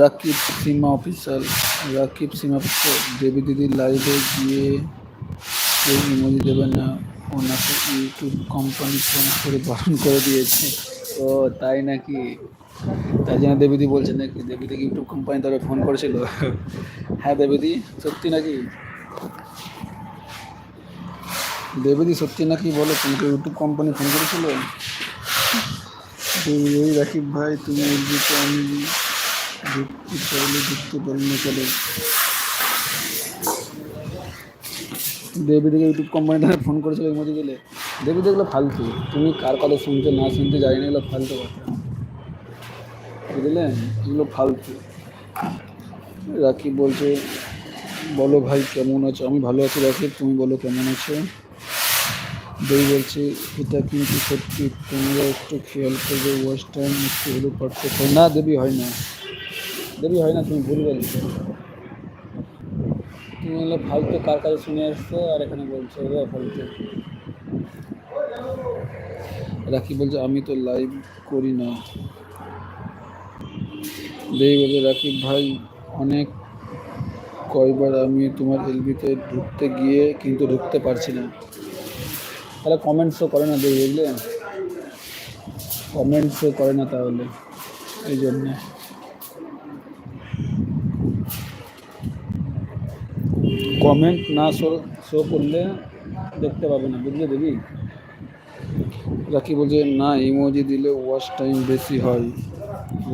রাকিব সীমা officer, Rakib সীমা officer, Debi দিদি লাইভে গিয়ে কেউ ইমোজি দেবে না, ওনাকে ইউটিউব কোম্পানি ফোন করে বারণ করে দিয়েছে। ও, তাই নাকি? তাই জন্য দেবীদি বলছে নাকি? দেবীদিকে ইউটিউব কোম্পানি তারা ফোন করেছিল। হ্যাঁ দেবীদি সত্যি নাকি? দেবীদি সত্যি নাকি বলো তোমাকে ইউটিউব কোম্পানি ফোন করেছিল? এই রাকিব ভাই, তুমি এলবিতে আমি ঢুকতে চাইলে ঢুকতে পারি না চলে দেবীদিকে ইউটিউব কোম্পানি তারা ফোন করেছিল এর মধ্যে গেলে দেবীদি এগুলো ফালতু তুমি কার কথা শুনতে না শুনতে জানি না এগুলো ফালতু কথা বুঝলেন এগুলো ফালতু রাকিব বলছে বলো ভাই কেমন আছো আমি ভালো আছি রাকিব তুমি বলো কেমন আছো দেবী বলছে, এটা কিন্তু সত্যি তোমরা একটু খেয়াল করবে ওয়াচ টাইম একটু হলেও পার্থক্য না, দেবী হয় না। দেবী হয় না, তুমি ভুল বলছো তুমি হলো ফালতু কার কাছে শুনে আসছো, আর এখানে বলছো রে ফালতু। রাখি বলছে, আমি তো লাইভ করি না। দেবী বলছে রাকিব ভাই, অনেক কয়বার আমি তোমার এলবিতে ঢুকতে গিয়ে কিন্তু ঢুকতে পারছি না। তাহলে কমেন্টস কমেন্টসও করে না দেখি বুঝলে? কমেন্টসও করে না তাহলে, এই জন্যে। কমেন্ট না শো শো করলে দেখতে পাবে না, বুঝলে দেবি? রাখি বলছে, না ইমোজি দিলে ওয়াশ টাইম বেশি হয়।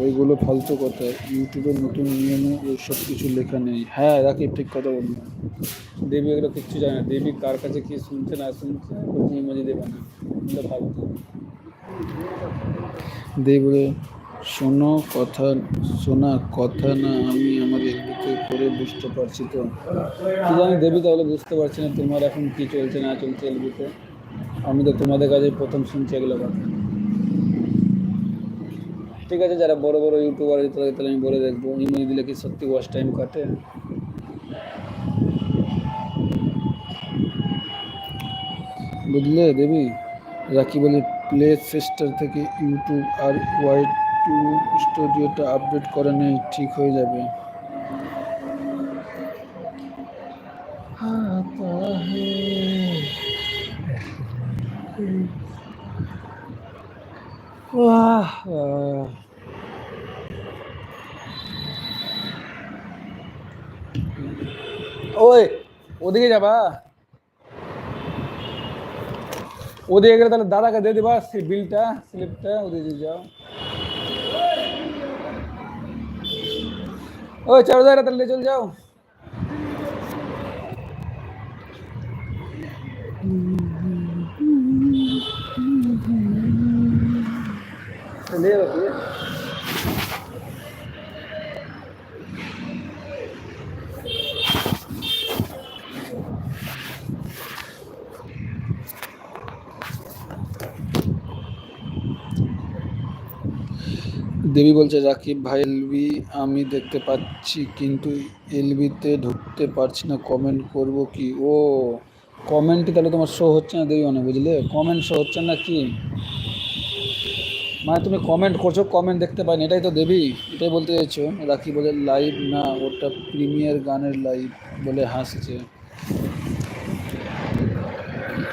ওইগুলো ফালতু কথা। ইউটিউবের নতুন নিয়মে ওইসব কিছু লেখা নেই। হ্যাঁ রাখি ঠিক কথা বলব দেবী এগুলো কিচ্ছু জানে না। দেবী কার কাছে কি শুনছে, না শুনছে কোনো ইমোজি দেবে না। এগুলো ফালতু। দেবী বলে শোনো কথা, শোনা কথা না, আমি আমার এলবিতে করে বুঝতে পারছি তো। কি জানি দেবী তাহলে বুঝতে পারছি না তোমার এখন কি চলছে, না চলছে এলবিতে আমি তো তোমাদের কাছে প্রথম শুনছি এগুলো কথা। ঠিক আছে, যারা বড় বড় ইউটিউবার আছে তাদের তাহলে আমি বলে দেখব। ইমেল দিলে কি সত্যি ওয়াচ টাইম কাটে? বুঝলে দেবী? রাখি বলে প্লে সিস্টার থেকে ইউটিউব আর ওয়াই টু স্টুডিওটা আপডেট করে নেই, ঠিক হয়ে যাবে। ওই ওদিকে যাবা ওদিকে গেলে তাহলে দাদাকে দিয়ে দিবা সেই বিলটা স্লিপটা ওদিকে দিয়ে যাও ওই চার হাজার তাহলে চলে যাও Ne yapıyor? দেবী বলছে, রাকিব ভাই এলবি আমি দেখতে পাচ্ছি, কিন্তু এলবিতে ঢুকতে পারছি না। কমেন্ট করব কি? ও কমেন্ট তাহলে তোমার শো হচ্ছে না দেবী মানে বুঝলে? কমেন্ট শো হচ্ছে না কি? মানে তুমি কমেন্ট করছ কমেন্ট দেখতে পাইনি, এটাই তো দেবী, এটাই বলতে চাইছো, রাখি বলে লাইভ না, ওটা প্রিমিয়ার গানের লাইভ বলে হাসছে।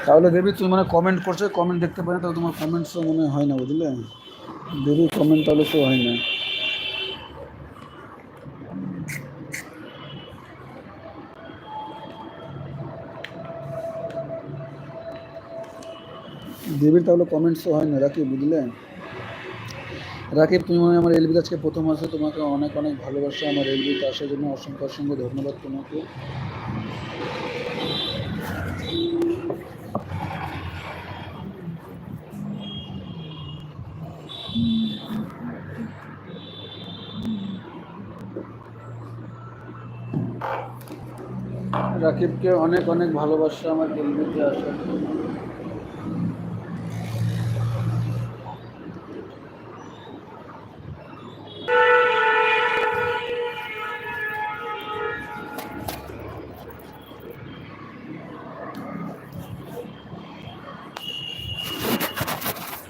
তাহলে দেবী, তুমি মানে কমেন্ট করছ কমেন্ট দেখতে পাই না তাহলে তোমার কমেন্ট শো মনে হয় না, বুঝলে? দেবী কমেন্ট তাহলে তো হয় না। দেবীর তাহলে কমেন্টস হয় না, রাখি, বুঝলে? রাকিব, তুমি মনে আমার এলবি আজকে প্রথম আসে তোমাকে অনেক অনেক ভালোবাসা আমার এলবিতে আসার জন্য। অসংখ্য অসংখ্য ধন্যবাদ তোমাকে। রাকিবকে অনেক অনেক ভালোবাসা আমার এলবিতে আসার জন্য।